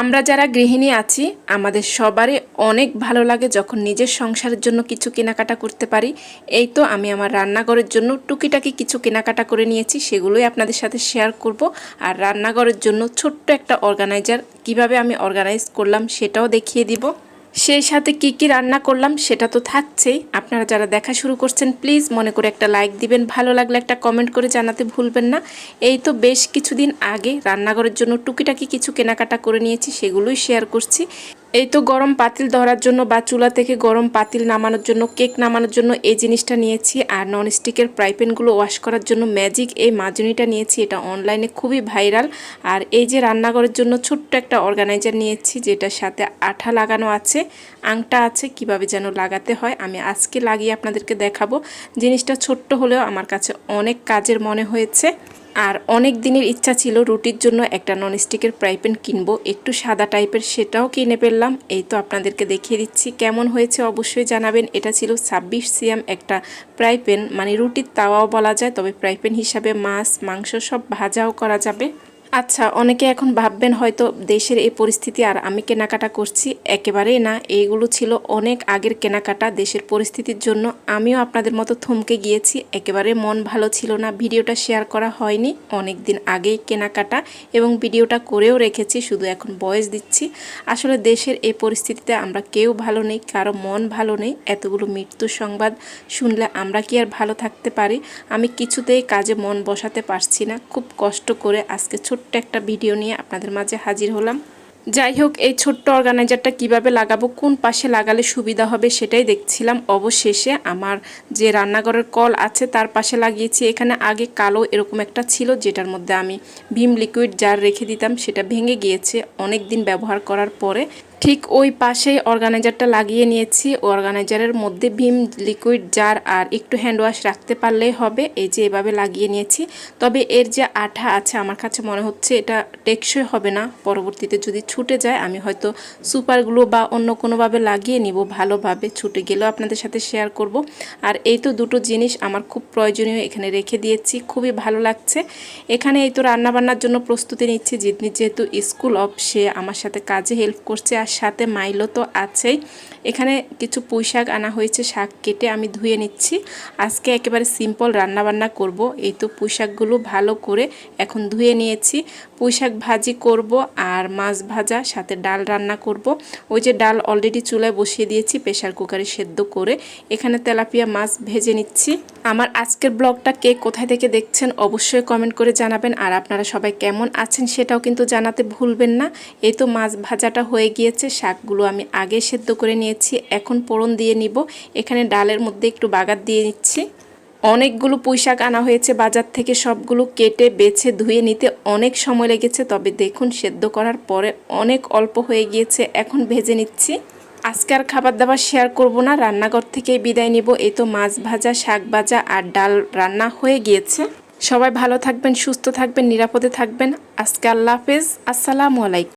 আমরা যারা গৃহিণী আছি, আমাদের সবারই অনেক ভালো লাগে যখন নিজের সংসারের জন্য কিছু কেনাকাটা করতে পারি। এই তো আমি আমার রান্নাঘরের জন্য টুকিটাকি কিছু কেনাকাটা করে নিয়েছি, সেগুলোই আপনাদের সাথে শেয়ার করব। আর রান্নাঘরের জন্য ছোট্ট একটা অর্গানাইজার কীভাবে আমি অর্গানাইজ করলাম সেটাও দেখিয়ে দিব। সেই সাথে কি কি রান্না করলাম সেটা তো থাকছেই। আপনারা যারা দেখা শুরু করছেন প্লিজ মনে করে একটা লাইক দিবেন। ভালো লাগলে একটা কমেন্ট করে জানাতে ভুলবেন না। এই তো বেশ কিছুদিন আগে রান্নাঘরের জন্য টুকিটাকি কিছু কেনাকাটা করে নিয়েছি, সেগুলোই শেয়ার করছি। এই তো গরম পাতিল ধরার জন্য বা চুলা থেকে গরম পাতিল নামানোর জন্য, কেক নামানোর জন্য এই জিনিসটা নিয়েছি আর ননস্টিকের প্রাইপেনগুলো ওয়াশ করার জন্য ম্যাজিক এই মাজুনিটা নিয়েছি। এটা অনলাইনে খুবই ভাইরাল আর এই যে রান্নাঘরের জন্য ছোট্ট একটা অর্গানাইজার নিয়েছি, যেটার সাথে আঠা লাগানো আছে, আংটা আছে, কীভাবে যেন লাগাতে হয়। আমি আজকে লাগিয়ে আপনাদেরকে দেখাবো। জিনিসটা ছোট্ট হলেও আমার কাছে অনেক কাজের মনে হয়েছে। আর অনেক দিনের ইচ্ছা ছিল রুটির জন্য একটা ননস্টিকের প্রাইপ্যান কিনবো। একটু সাদা টাইপের সেটাও কিনে ফেললাম। এই তো আপনাদেরকে দেখিয়ে দিচ্ছি কেমন হয়েছে, অবশ্যই জানাবেন। এটা ছিল ছাব্বিশ সিএম একটা প্রাইপ্যান মানে রুটির তাওয়াও বলা যায়, তবে প্রাইপ্যান হিসাবে মাছ, মাংস সব ভাজাও করা যাবে। আচ্ছা অনেকে এখন ভাববেন হয়তো দেশের এই পরিস্থিতি আর আমি কেনাকাটা করছি, একেবারেই না। এইগুলো ছিল অনেক আগের কেনাকাটা দেশের পরিস্থিতির জন্য। আমিও আপনাদের মতো থমকে গিয়েছি, একেবারে মন ভালো ছিল না। ভিডিওটা শেয়ার করা হয়নি অনেক দিন আগেই কেনাকাটা এবং ভিডিওটা করেও রেখেছি, শুধু এখন বয়স দিচ্ছি। আসলে দেশের এই পরিস্থিতিতে আমরা কেউ ভালো নেই, কারও মন ভালো নেই। এতগুলো মৃত্যুর সংবাদ শুনলে আমরা কি আর ভালো থাকতে পারি? আমি কিছুতেই কাজে মন বসাতে পারছি না। খুব কষ্ট করে আজকে ছোট্ট একটা ভিডিও নিয়ে আপনাদের মাঝে হাজির হলাম। যাই হোক, এই ছোট্ট অর্গানাইজারটা কীভাবে লাগাবো, কোন পাশে লাগালে সুবিধা হবে সেটাই দেখছিলাম। অবশেষে আমার যে রান্নাঘরের কল আছে তার পাশে লাগিয়েছি। এখানে আগে কালো এরকম একটা ছিল, যেটার মধ্যে আমি ভীম লিকুইড জার রেখে দিতাম, সেটা ভেঙে গিয়েছে। অনেক দিন ব্যবহার করার পরে ঠিক ওই পাশেই অর্গানাইজারটা লাগিয়ে নিয়েছি। অর্গানাইজারের মধ্যে ভীম, লিকুইড, জার আর একটু হ্যান্ড ওয়াশ রাখতে পারলেই হবে। এই যে এভাবে লাগিয়ে নিয়েছি। তবে এর যে আঠা আছে, আমার কাছে মনে হচ্ছে এটা টেকসই হবে না। পরবর্তীতে যদি ছুটে যায়, আমি হয়তো সুপারগুলো বা অন্য কোনোভাবে লাগিয়ে নিব ভালোভাবে। ছুটে গেলেও আপনাদের সাথে শেয়ার করব। আর এই তো দুটো জিনিস আমার খুব প্রয়োজনীয় এখানে রেখে দিয়েছি। খুবই ভালো লাগছে। এখানে এই তো রান্নাবান্নার জন্য প্রস্তুতি নিচ্ছি। যেহেতু স্কুল অফ, সে আমার সাথে কাজে হেল্প করছে আর সাথে মাইলো তো আছেই। এখানে কিছু পুঁই শাক আনা হয়েছে, শাক কেটে আমি ধুয়ে নিচ্ছি। আজকে একেবারে সিম্পল রান্নাবান্না করব। এই তো পুঁই শাকগুলো ভালো করে এখন ধুয়ে নিয়েছি। পুঁই শাক ভাজি করব আর মাছ ভাজা, সাথে ডাল রান্না করব। ওই যে ডাল অলরেডি চুলায় বসিয়ে দিয়েছি প্রেশার কুকারে সেদ্ধ করে এখানে তেলাপিয়া মাছ ভেজে নিচ্ছি। আমার আজকের ব্লগটা কে কোথায় থেকে দেখছেন অবশ্যই কমেন্ট করে জানাবেন। আর আপনারা সবাই কেমন আছেন সেটাও কিন্তু জানাতে ভুলবেন না। এই তো মাছ ভাজাটা হয়ে গিয়েছে। শাকগুলো আমি আগে সেদ্ধ করে নিয়েছি, এখন পোড়ন দিয়ে নিব। এখানে ডালের মধ্যে একটু বাগার দিয়ে নিচ্ছি। অনেকগুলো পুঁইশাক আনা হয়েছে বাজার থেকে, সবগুলো কেটে বেছে ধুয়ে নিতে অনেক সময় লেগেছে, তবে দেখুন সেদ্ধ করার পরে অনেক অল্প হয়ে গিয়েছে, এখন ভেজে নিচ্ছি। আজকে আর খাবার দাবার শেয়ার করব না, রান্নাঘর থেকেই বিদায় নিব। এই তো মাছ ভাজা, শাক ভাজা আর ডাল রান্না হয়ে গিয়েছে। সবাই ভালো থাকবেন, সুস্থ থাকবেন, নিরাপদে থাকবেন। আজকে আল্লাহ হাফেজ, আসসালামু আলাইকুম।